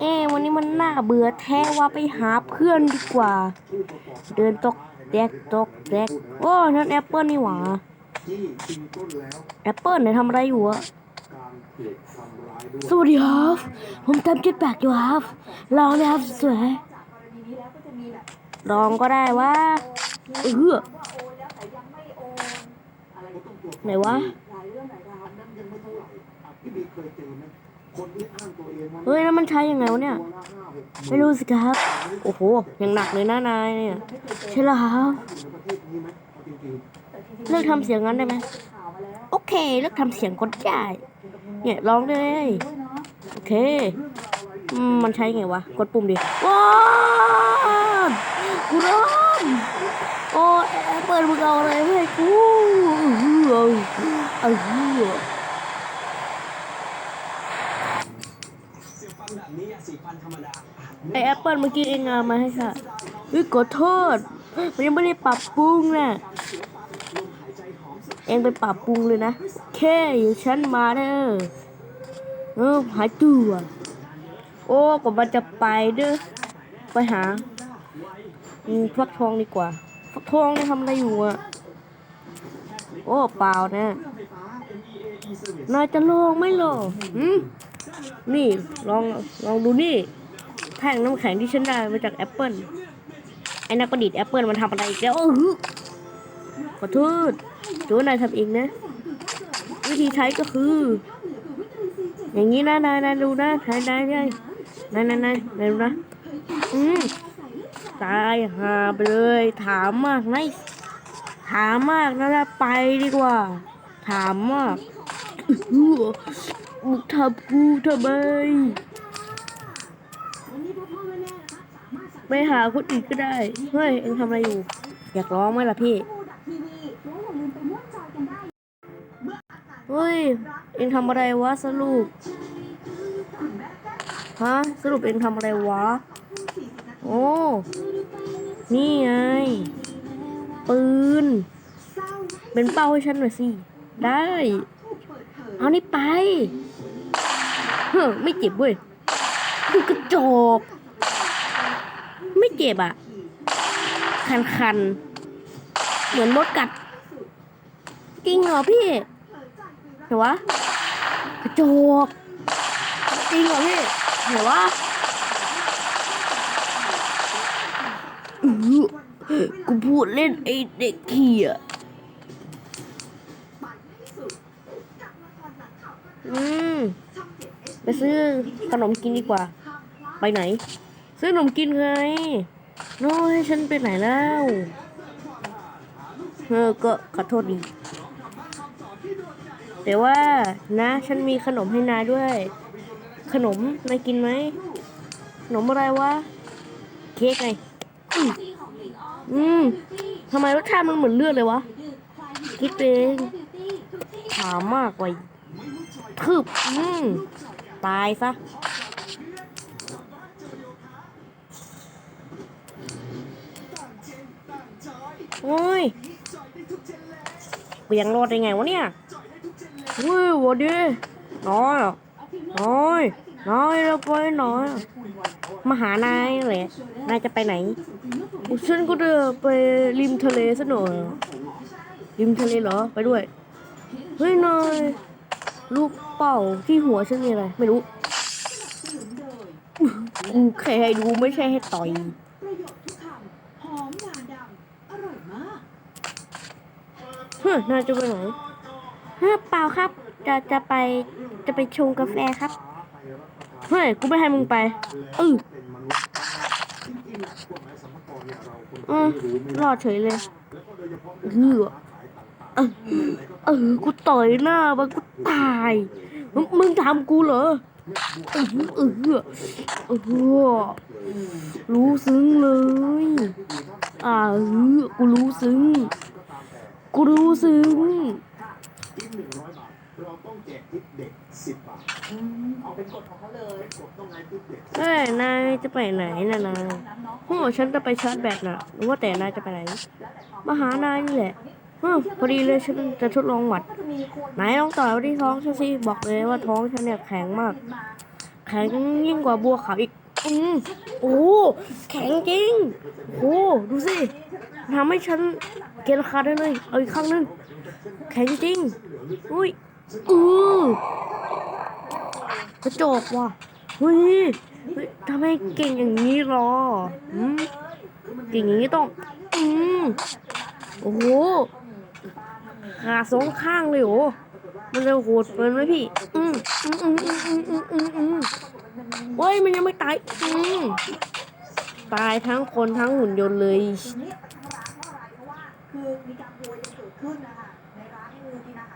เอ้วันนี้มันน่าเบื่อแท้ว่าไปหาเพื่อนดีกว่า เดินตกแดกตกแดกโอ้นั่นแอปเปิลนี่หว่าแอปเปิลไหนทำอะไรอยู่อะสวัสดีครับผมทำจุดแปลกอยู่ครับลองนะครับสวยลองก็ได้ว่าเอ้อไหนวะ นั้นยังไม่เท่าไหร่อะพี่บีเคยเจอไหมคนที่อ้างตัวเองว่าเฮ้ยแล้วมันใช้ยังไงวะเนี่ยตัวละห้าหกหไม่รู้สิครับ โอ้โหยังหนักเลยนะนายเนี่ยใช่แล้วครับอยู่ในประเทศนี้ไหมเอาจริงเลิกทำเสียงงั้นได้ไหมโอเคเลิกทำเสียงก็ได้เนี่ยลองเลยโอเคอืมมันใช้ไงวะกดปุ่มดิว้าวกูร้อนโอ้แอปเปิลมึงเอาอะไรให้กูเออเออ เสียบฟันแบบนี้อะสีฟันธรรมดา ไอแอปเปิลเมื่อกี้เองเอามาให้ค่ะเฮ้ยขอโทษมันยังไม่ได้ปรับปรุงนะเองไปปรับปรุงเลยนะแค่อยู่ฉันมาเด้อเออหายตัว โอ้กว่ามันจะไปเด้อไปหาฟักทองดีกว่าฟักทองนี่ทำอะไรอยู่อะโอ้เปล่านะนายจะลองไม่หรอหืมนี่ลองลองดูนี่ แท่งน้ำแข็งที่ฉันได้มาจากแอปเปิลไอ้นักประดิษฐ์แอปเปิลมันทำอะไรอีกแล้วโอ้โหขอโทษถือว่านายทำเองนะ วิธีใช้ก็คือ อย่างนี้นะนายนายดูนะนายนายนายนายนายนายนายดูนะอืมตายหาไปเลย ถามมากนายถามมากนะแล้วไปดีกว่า ถามมากอือมึงทำกูทำไม ไปหาคนอื่นก็ได้ เฮ้ย เอ็งทำอะไรอยู่ อยากร้องไหมล่ะพี่ เฮ้ย เอ็งทำอะไรวะสรุป ฮะ สรุปเอ็งทำอะไรวะ โอ้ นี่ไง ปืน เป็นเป้าให้ฉันหน่อยสิ ได้ เอานี่ไป เฮ้อไม่เจ็บเว้ยดูกระจอก ไม่เจ็บอะคันคันๆเหมือนมดกัด จริงเหรอพี่เห็นวะกระจกจริงเหรอพี่เห็นวะกูพูดเล่นไอเด็กเขี่ยอืม ไปซื้อขนมกินดีกว่า ไปไหน ซื้อขนมกินไงโน้ยฉันไปไหนแล้วเออก็ขอโทษดี แต่ว่านะ ฉันมีขนมให้นายด้วย ขนมนายกินไหมขนมอะไรวะ เค้กไง อืมทำไมรสชาติมันเหมือนเลือดเลยวะ คิดเองถามมากไว้คืบอืมตายซะ โอ้ยกูยังรอดได้ไงวะเนี่ยเว้ยวันดีน้อยน้อยน้อยแล้วไปน้อยมาหานายแหละนายจะไปไหนฉันก็เดินไปริมทะเลซะหน่อยริมทะเลเหรอไปด้วยเฮ้ยนายลูกเป่าที่หัวฉันมีอะไรไม่รู้กูแค่ให้ดูไม่ใช่ให้ต่อย ประโยชน์ทุกคำหอมงาดำอร่อยมาก เฮ้ยนายจะไปไหนเฮ้ยเปล่าครับ จะจะไปจะไปชงกาแฟครับ เฮ้ย กูไม่ให้มึงไปเออเออรอดเฉยเลยแล้วก็โดยเฉพาะเหือขายต่างเออเออ กูต่อยหน้ามันกูตายมึงมึงทำกูเหรอเออเออเออรู้ซึ้งเลยอ่าเออกูรู้ซึ้ง กูรู้ซึ้งทิปหนึ่งร้อยบาท เราต้องแจกทิปเด็กสิบบาทอืมออกเป็นกฎของเขาเลยกดต้องไงทิปเด็กเฮ้ยนายจะไปไหนน่ะนายโอ้ฉันจะไปชาร์จแบตน่ะหรือว่าแต่นายจะไปไหน มาหานายนี่แหละเออพอดีเลยฉันจะทดลองหวัดก็จะมีคนไหนลองต่อยไว้ที่ท้องฉันสิบอกเลยว่าท้องฉันเนี่ยแข็งมากมาแข็งยิ่งกว่าบัวขาวอีก อือโอ้แข็งจริง โอ้ดูสิทำให้ฉันเกณฑ์คาได้เลย เอาอีกครั้งนึงแข็งจริง อุ้ยอือกระจกว่ะเฮ้ยทำไมเก่งอย่างนี้หรออืมเก่งอย่างนี้ต้อง อืมโอ้โหขาสองข้างเลยโหมันจะโหดเกินไหมพี่ อืมอืมอืมอืมอืมอืมอืม เฮ้ยมันยังไม่ตาย อืมตายทั้งคนทั้งหุ่นยนต์เลยคือมีการโวยเกิดขึ้นนะคะ